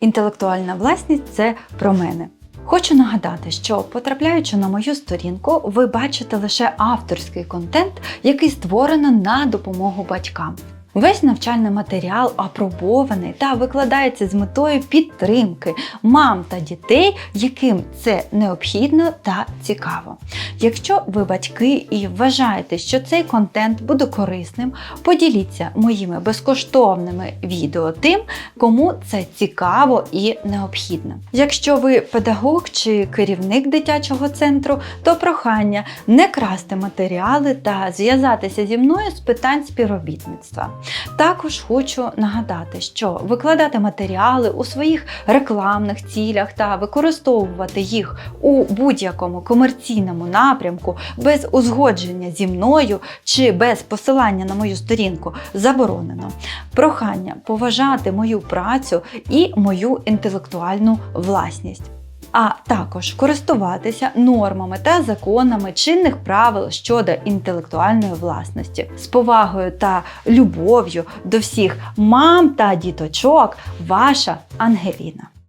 Інтелектуальна власність це про мене. Хочу нагадати, що потрапляючи на мою сторінку, ви бачите лише авторський контент, який створено на допомогу батькам. Весь навчальний матеріал апробований та викладається з метою підтримки мам та дітей, яким це необхідно та цікаво. Якщо ви батьки і вважаєте, що цей контент буде корисним, поділіться моїми безкоштовними відео тим, кому це цікаво і необхідно. Якщо ви педагог чи керівник дитячого центру, то прохання не красти матеріали та зв'язатися зі мною з питань співробітництва. Також хочу нагадати, що викладати матеріали у своїх рекламних цілях та використовувати їх у будь-якому комерційному напрямку без узгодження зі мною чи без посилання на мою сторінку заборонено. Прохання поважати мою працю і мою інтелектуальну власність. А також користуватися нормами та законами чинних правил щодо інтелектуальної власності з повагою та любов'ю до всіх мам та діточок, ваша Ангеліна.